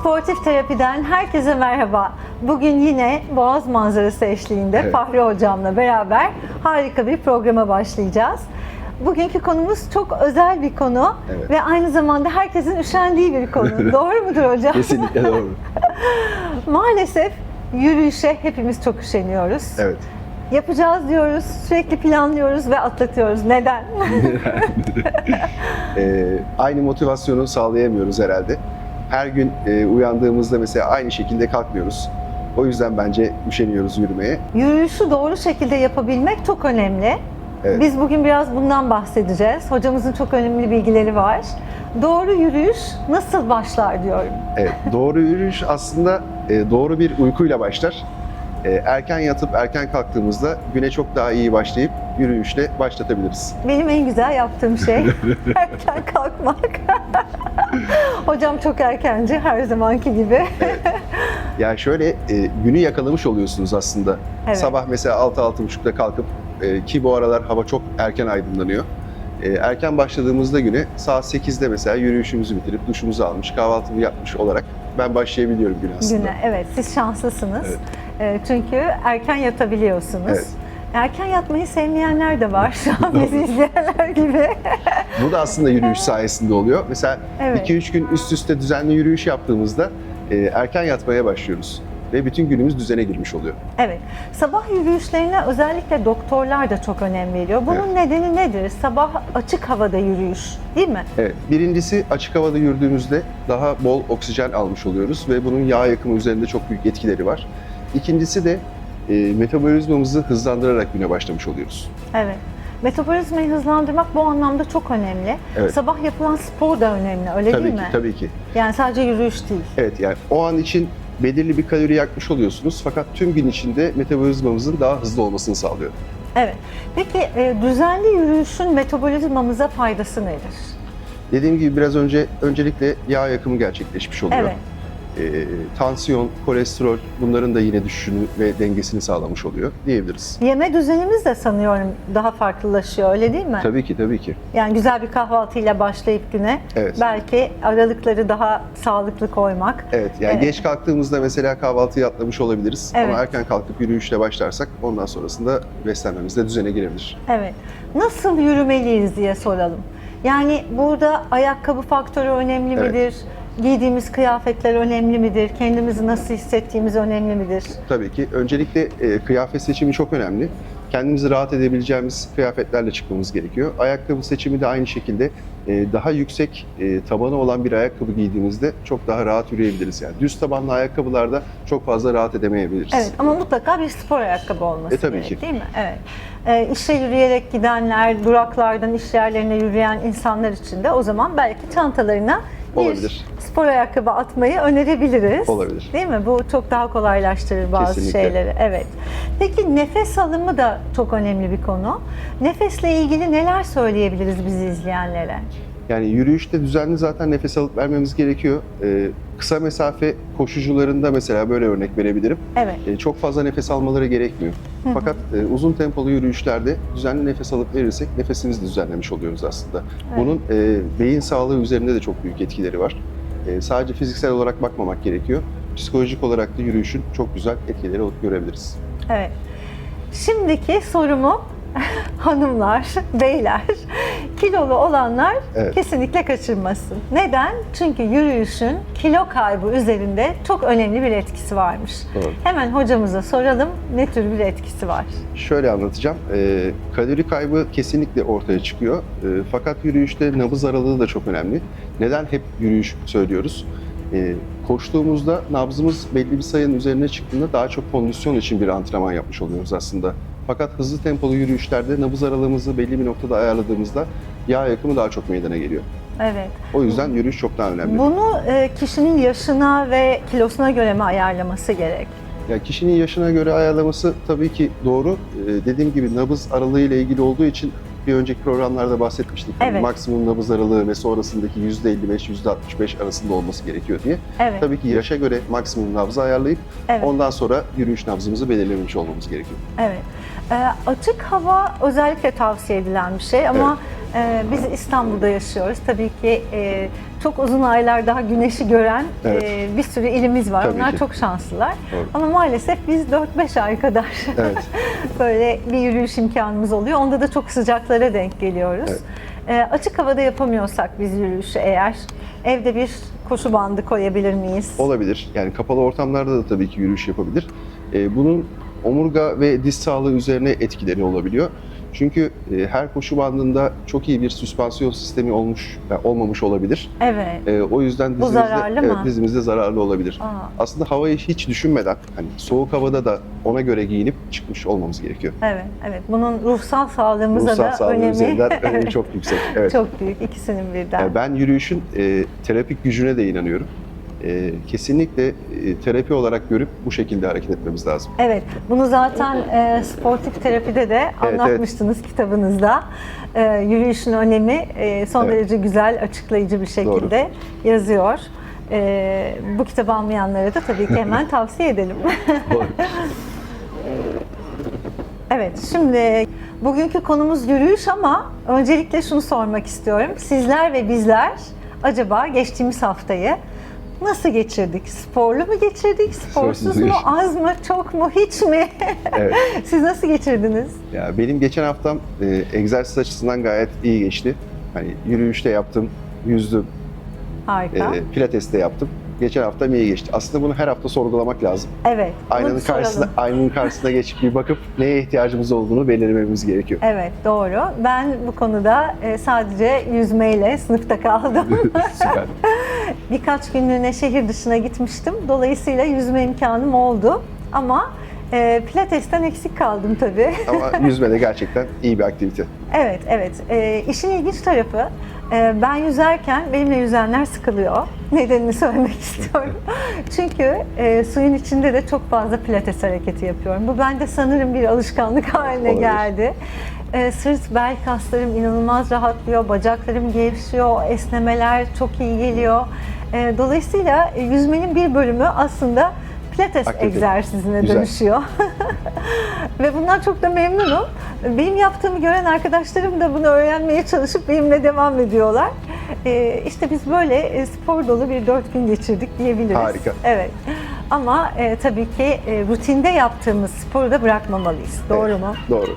Sportif terapiden herkese merhaba. Bugün yine Boğaz manzarası eşliğinde Evet. Fahri hocamla beraber harika bir programa başlayacağız. Bugünkü konumuz çok özel bir konu Evet. ve aynı zamanda herkesin üşendiği bir konu. Doğru mudur hocam? Kesinlikle doğru. Maalesef yürüyüşe hepimiz çok üşeniyoruz. Evet. Yapacağız diyoruz, sürekli planlıyoruz ve atlatıyoruz. Neden? Ee, aynı motivasyonu sağlayamıyoruz herhalde. Her gün e, uyandığımızda mesela aynı şekilde kalkmıyoruz. O yüzden bence üşeniyoruz yürümeye. Yürüyüşü doğru şekilde yapabilmek çok önemli. Evet. Biz bugün biraz bundan bahsedeceğiz. Hocamızın çok önemli bilgileri var. Doğru yürüyüş nasıl başlar diyorum. Evet, doğru yürüyüş aslında e, doğru bir uykuyla başlar. E, erken yatıp erken kalktığımızda güne çok daha iyi başlayıp yürüyüşle başlatabiliriz. Benim en güzel yaptığım şey erken kalkmak. Hocam çok erkenci her zamanki gibi. Yani şöyle e, günü yakalamış oluyorsunuz aslında. Evet. Sabah mesela 6-6.30'da kalkıp e, ki bu aralar hava çok erken aydınlanıyor. E, erken başladığımızda güne saat 8'de mesela yürüyüşümüzü bitirip duşumuzu almış, kahvaltımı yapmış olarak ben başlayabiliyorum güne aslında. Güne. Evet, siz şanslısınız. Evet. Ee, çünkü erken yatabiliyorsunuz. Evet. Erken yatmayı sevmeyenler de var şu an bizi izleyenler gibi. Bu da aslında yürüyüş sayesinde oluyor. Mesela Evet. 2-3 gün üst üste düzenli yürüyüş yaptığımızda e, erken yatmaya başlıyoruz. Ve bütün günümüz düzene girmiş oluyor. Evet. Sabah yürüyüşlerine özellikle doktorlar da çok önem veriyor. Bunun Evet. nedeni nedir? Sabah açık havada yürüyüş, değil mi? Evet, birincisi açık havada yürüdüğümüzde daha bol oksijen almış oluyoruz ve bunun yağ yakımı üzerinde çok büyük etkileri var. İkincisi de metabolizmamızı hızlandırarak güne başlamış oluyoruz. Evet. Metabolizmayı hızlandırmak bu anlamda çok önemli. Evet. Sabah yapılan spor da önemli, öyle tabii değil ki, mi? tabii ki. Yani sadece yürüyüş değil. Evet, yani o an için belirli bir kalori yakmış oluyorsunuz fakat tüm gün içinde metabolizmamızın daha hızlı olmasını sağlıyor. Evet. Peki e, düzenli yürüyüşün metabolizmamıza faydası nedir? Dediğim gibi biraz önce öncelikle yağ yakımı gerçekleşmiş oluyor. Evet. E, tansiyon, kolesterol bunların da yine düşüşünü ve dengesini sağlamış oluyor diyebiliriz. Yeme düzenimiz de sanıyorum daha farklılaşıyor, öyle değil mi? Tabii ki, tabii ki. Yani güzel bir kahvaltıyla başlayıp güne Evet. belki aralıkları daha sağlıklı koymak. Evet, yani Evet. geç kalktığımızda mesela kahvaltıyı atlamış olabiliriz. Evet. Ama erken kalkıp yürüyüşle başlarsak ondan sonrasında beslenmemiz de düzene girebilir. Evet. Nasıl yürümeliyiz diye soralım. Yani burada ayakkabı faktörü önemli Evet. midir? Giydiğimiz kıyafetler önemli midir? Kendimizi nasıl hissettiğimiz önemli midir? Tabii ki öncelikle e, kıyafet seçimi çok önemli. Kendimizi rahat edebileceğimiz kıyafetlerle çıkmamız gerekiyor. Ayakkabı seçimi de aynı şekilde e, daha yüksek e, tabanı olan bir ayakkabı giydiğimizde çok daha rahat yürüyebiliriz. Yani düz tabanlı ayakkabılarda çok fazla rahat edemeyebiliriz. Evet ama mutlaka bir spor ayakkabı olması E, tabii gerek ki. değil mi? Evet. Ee, işe yürüyerek gidenler, duraklardan iş yerlerine yürüyen insanlar için de o zaman belki çantalarına bir Olabilir. Spor ayakkabı atmayı önerebiliriz. Olabilir. Değil mi? Bu çok daha kolaylaştırır bazı Kesinlikle. şeyleri. Evet. Peki nefes alımı da çok önemli bir konu. Nefesle ilgili neler söyleyebiliriz bizi izleyenlere? Yani yürüyüşte düzenli zaten nefes alıp vermemiz gerekiyor. E, kısa mesafe koşucularında mesela böyle örnek verebilirim. Evet. E, çok fazla nefes almaları gerekmiyor. Fakat e, uzun tempolu yürüyüşlerde düzenli nefes alıp verirsek nefesimizi düzenlemiş oluyoruz aslında. Bunun e, beyin sağlığı üzerinde de çok büyük etkileri var. E, sadece fiziksel olarak bakmamak gerekiyor. Psikolojik olarak da yürüyüşün çok güzel etkileri görebiliriz. Evet. Şimdiki sorumu hanımlar, beyler, kilolu olanlar Evet. kesinlikle kaçırmasın. Neden? Çünkü yürüyüşün kilo kaybı üzerinde çok önemli bir etkisi varmış. Doğru. Hemen hocamıza soralım ne tür bir etkisi var? Şöyle anlatacağım. E, kalori kaybı kesinlikle ortaya çıkıyor. E, fakat yürüyüşte nabız aralığı da çok önemli. Neden hep yürüyüş söylüyoruz? E, koştuğumuzda nabzımız belli bir sayının üzerine çıktığında daha çok kondisyon için bir antrenman yapmış oluyoruz aslında. Fakat hızlı tempolu yürüyüşlerde nabız aralığımızı belli bir noktada ayarladığımızda yağ yakımı daha çok meydana geliyor. Evet. O yüzden yürüyüş çok daha önemli. Bunu e, kişinin yaşına ve kilosuna göre mi ayarlaması gerek? Ya kişinin yaşına göre ayarlaması tabii ki doğru. Ee, dediğim gibi nabız aralığı ile ilgili olduğu için bir önceki programlarda bahsetmiştik. Hani Evet. maksimum nabız aralığı ve sonrasındaki %55, %65 arasında olması gerekiyor diye. Evet. Tabii ki yaşa göre maksimum nabzı ayarlayıp Evet. ondan sonra yürüyüş nabzımızı belirlemiş olmamız gerekiyor. Evet. Ee, açık hava özellikle tavsiye edilen bir şey ama Ee, biz İstanbul'da yaşıyoruz. Tabii ki e, çok uzun aylar daha güneşi gören Evet. e, bir sürü ilimiz var. Tabii Onlar ki. çok şanslılar. Doğru. Ama maalesef biz 4-5 ay kadar Evet. böyle bir yürüyüş imkanımız oluyor. Onda da çok sıcaklara denk geliyoruz. Evet. Açık havada yapamıyorsak biz yürüyüşü eğer evde bir koşu bandı koyabilir miyiz? Olabilir. Yani kapalı ortamlarda da tabii ki yürüyüş yapabilir. Bunun omurga ve diz sağlığı üzerine etkileri olabiliyor. Çünkü e, her koşu bandında çok iyi bir süspansiyon sistemi olmuş yani olmamış olabilir. Evet. Ee, o yüzden dizimizde, zararlı evet, mı? dizimizde zararlı olabilir. Aa, Aslında havayı hiç düşünmeden hani soğuk havada da ona göre giyinip çıkmış olmamız gerekiyor. evet, evet. Bunun ruhsal sağlığımıza Ruhsal da sağlığı önemi üzerinden önemi Evet, çok yüksek. Evet. çok büyük. İkisinin birden. Yani ben yürüyüşün e, terapik gücüne de inanıyorum. E, kesinlikle e, terapi olarak görüp bu şekilde hareket etmemiz lazım. Evet, bunu zaten e, sportif terapide de evet. anlatmıştınız kitabınızda. E, yürüyüşün önemi e, son Evet. derece güzel, açıklayıcı bir şekilde yazıyor. E, bu kitabı almayanlara da tabii ki hemen tavsiye edelim. Doğru. Evet, şimdi bugünkü konumuz yürüyüş ama öncelikle şunu sormak istiyorum. Sizler ve bizler acaba geçtiğimiz haftayı nasıl geçirdik? Sporlu mu geçirdik, sporsuz mu, az mı, çok mu, hiç mi? Evet. Siz nasıl geçirdiniz? Ya benim geçen haftam e, egzersiz açısından gayet iyi geçti. Hani yürüyüşte yaptım, yüzdüm, Harika. e, pilates de yaptım. Geçen haftam iyi geçti. Aslında bunu her hafta sorgulamak lazım. evet. bunu Aynanın soralım. karşısına, aynanın karşısına geçip bir bakıp neye ihtiyacımız olduğunu belirlememiz gerekiyor. Evet, doğru. Ben bu konuda e, sadece yüzmeyle sınıfta kaldım. Süper. Birkaç günlüğüne şehir dışına gitmiştim. Dolayısıyla yüzme imkanım oldu. Ama e, pilatesten eksik kaldım tabii. Ama yüzme de gerçekten iyi bir aktivite. evet, evet. E, işin ilginç tarafı e, ben yüzerken benimle yüzenler sıkılıyor. Nedenini söylemek istiyorum. Çünkü e, suyun içinde de çok fazla pilates hareketi yapıyorum. Bu bende sanırım bir alışkanlık haline Olabilir. geldi. E, sırt, bel kaslarım inanılmaz rahatlıyor, bacaklarım gevşiyor, esnemeler çok iyi geliyor. E, dolayısıyla yüzmenin bir bölümü aslında pilates Aktivite. egzersizine Güzel. dönüşüyor. Ve bundan çok da memnunum. Benim yaptığımı gören arkadaşlarım da bunu öğrenmeye çalışıp benimle devam ediyorlar. E, işte biz böyle e, spor dolu bir dört gün geçirdik diyebiliriz. Harika. Evet. Ama e, tabii ki e, rutinde yaptığımız sporu da bırakmamalıyız. Doğru Evet, mu? Doğru.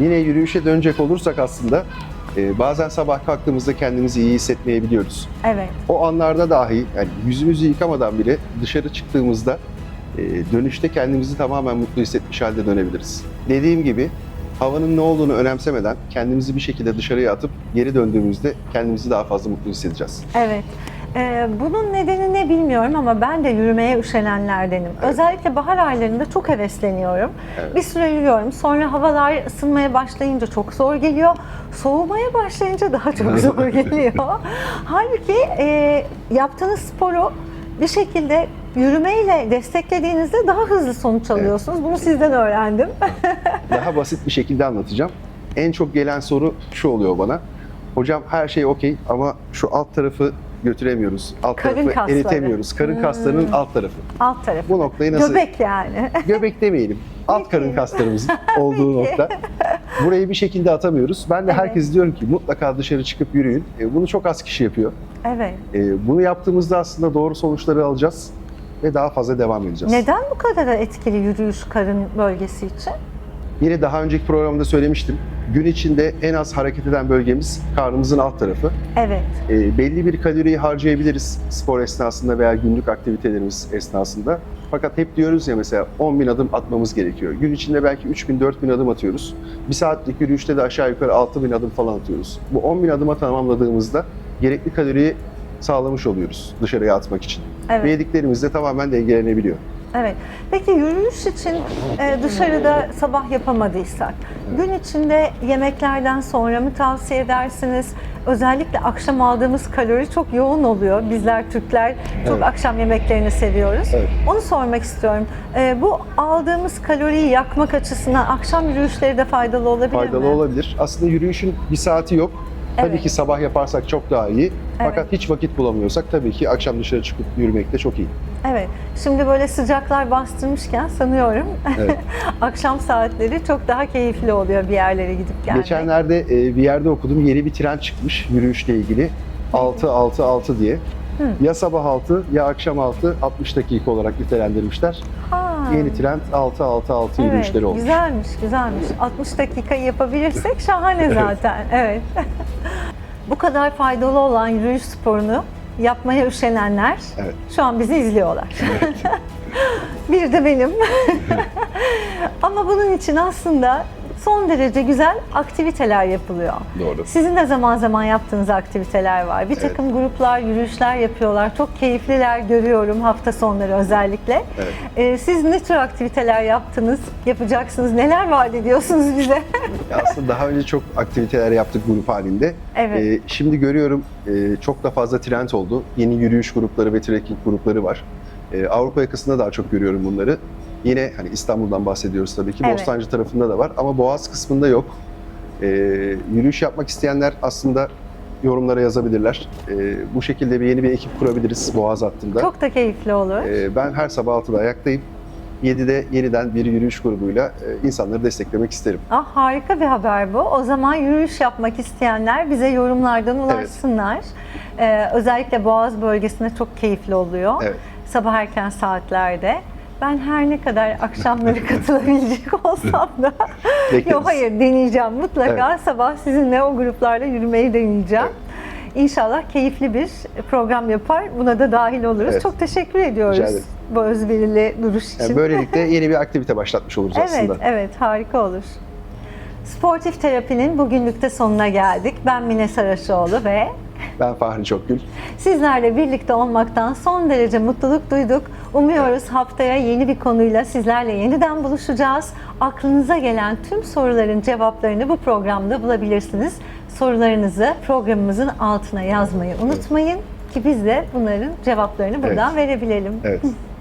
Yine yürüyüşe dönecek olursak aslında e, bazen sabah kalktığımızda kendimizi iyi hissetmeyebiliyoruz. Evet. O anlarda dahi yani yüzümüzü yıkamadan bile dışarı çıktığımızda e, dönüşte kendimizi tamamen mutlu hissetmiş halde dönebiliriz. Dediğim gibi havanın ne olduğunu önemsemeden kendimizi bir şekilde dışarıya atıp geri döndüğümüzde kendimizi daha fazla mutlu hissedeceğiz. Evet. Ee, bunun nedeni ne bilmiyorum ama ben de yürümeye üşenenlerdenim. Özellikle bahar aylarında çok hevesleniyorum. Evet. Bir süre yürüyorum. Sonra havalar ısınmaya başlayınca çok zor geliyor. Soğumaya başlayınca daha çok zor geliyor. Halbuki e, yaptığınız sporu bir şekilde yürümeyle desteklediğinizde daha hızlı sonuç alıyorsunuz. Bunu sizden öğrendim. Daha basit bir şekilde anlatacağım. En çok gelen soru şu oluyor bana. Hocam her şey okey ama şu alt tarafı götüremiyoruz. Alt Karın tarafı kasları. eritemiyoruz. Karın kaslarının alt tarafı. Alt tarafı. Bu noktayı nasıl... Göbek yani. Göbek demeyelim. Alt karın kaslarımızın olduğu Peki. nokta. Burayı bir şekilde atamıyoruz. Ben de Evet. herkes diyorum ki mutlaka dışarı çıkıp yürüyün. E, Bunu çok az kişi yapıyor. evet. E, Bunu yaptığımızda aslında doğru sonuçları alacağız ve daha fazla devam edeceğiz. Neden bu kadar etkili yürüyüş karın bölgesi için? Yine daha önceki programda söylemiştim. Gün içinde en az hareket eden bölgemiz karnımızın alt tarafı. Evet. E, belli bir kaloriyi harcayabiliriz spor esnasında veya günlük aktivitelerimiz esnasında. Fakat hep diyoruz ya mesela 10 bin adım atmamız gerekiyor. Gün içinde belki 3 bin, 4 bin adım atıyoruz. Bir saatlik yürüyüşte de aşağı yukarı 6 bin adım falan atıyoruz. Bu 10 bin adıma tamamladığımızda gerekli kaloriyi sağlamış oluyoruz dışarıya atmak için. Evet. Ve yediklerimiz de tamamen dengelenebiliyor. Evet. Peki yürüyüş için e, dışarıda sabah yapamadıysak, gün içinde yemeklerden sonra mı tavsiye edersiniz? Özellikle akşam aldığımız kalori çok yoğun oluyor. Bizler Türkler çok Evet. akşam yemeklerini seviyoruz. Evet. Onu sormak istiyorum. E, bu aldığımız kaloriyi yakmak açısından akşam yürüyüşleri de faydalı olabilir Faydalı mi? olabilir. Aslında yürüyüşün bir saati yok. Tabii Evet. ki sabah yaparsak çok daha iyi. Fakat hiç vakit bulamıyorsak tabii ki akşam dışarı çıkıp yürümek de çok iyi. Evet. Şimdi böyle sıcaklar bastırmışken sanıyorum Evet. akşam saatleri çok daha keyifli oluyor bir yerlere gidip gelmek. Geçenlerde e, bir yerde okudum yeni bir trend çıkmış yürüyüşle ilgili. 6-6-6 diye. Ya sabah 6 ya akşam 6 60 dakika olarak nitelendirmişler. Ha. Yeni trend 6-6-6 yürüyüşleri olmuş. Güzelmiş, güzelmiş. 60 dakikayı yapabilirsek şahane zaten. Evet. Bu kadar faydalı olan yürüyüş sporunu yapmaya üşenenler Evet. şu an bizi izliyorlar. Bir de benim. Ama bunun için aslında son derece güzel aktiviteler yapılıyor. Doğru. Sizin de zaman zaman yaptığınız aktiviteler var. Bir Evet. takım gruplar, yürüyüşler yapıyorlar. Çok keyifliler görüyorum hafta sonları özellikle. Evet. Ee, siz ne tür aktiviteler yaptınız, yapacaksınız, neler vaat ediyorsunuz bize? Aslında daha önce çok aktiviteler yaptık grup halinde. Evet. Ee, şimdi görüyorum e, çok da fazla trend oldu. Yeni yürüyüş grupları ve trekking grupları var. Ee, Avrupa yakasında daha çok görüyorum bunları. Yine hani İstanbul'dan bahsediyoruz tabii ki. Evet. Bostancı tarafında da var ama Boğaz kısmında yok. Ee, yürüyüş yapmak isteyenler aslında yorumlara yazabilirler. Ee, bu şekilde bir yeni bir ekip kurabiliriz Boğaz hattında. Çok da keyifli olur. Ee, ben her sabah 6'da ayaktayım. 7'de yeniden bir yürüyüş grubuyla e, insanları desteklemek isterim. Ah harika bir haber bu. O zaman yürüyüş yapmak isteyenler bize yorumlardan ulaşsınlar. Ee, özellikle Boğaz bölgesinde çok keyifli oluyor. Evet. Sabah erken saatlerde. Ben her ne kadar akşamları katılabilecek olsam da. Yok hayır deneyeceğim. Mutlaka sabah sizinle o gruplarla yürümeyi deneyeceğim. İnşallah keyifli bir program yapar. Buna da dahil oluruz. Evet. Çok teşekkür ediyoruz bu özverili duruş için. Yani böylelikle yeni bir aktivite başlatmış oluruz Evet, aslında. evet harika olur. Sportif terapinin bugünlük de sonuna geldik. Ben Mine Saraçoğlu ve Ben Fahri Çokgül. sizlerle birlikte olmaktan son derece mutluluk duyduk. Umuyoruz haftaya yeni bir konuyla sizlerle yeniden buluşacağız. Aklınıza gelen tüm soruların cevaplarını bu programda bulabilirsiniz. Sorularınızı programımızın altına yazmayı unutmayın ki biz de bunların cevaplarını buradan verebilelim. Evet.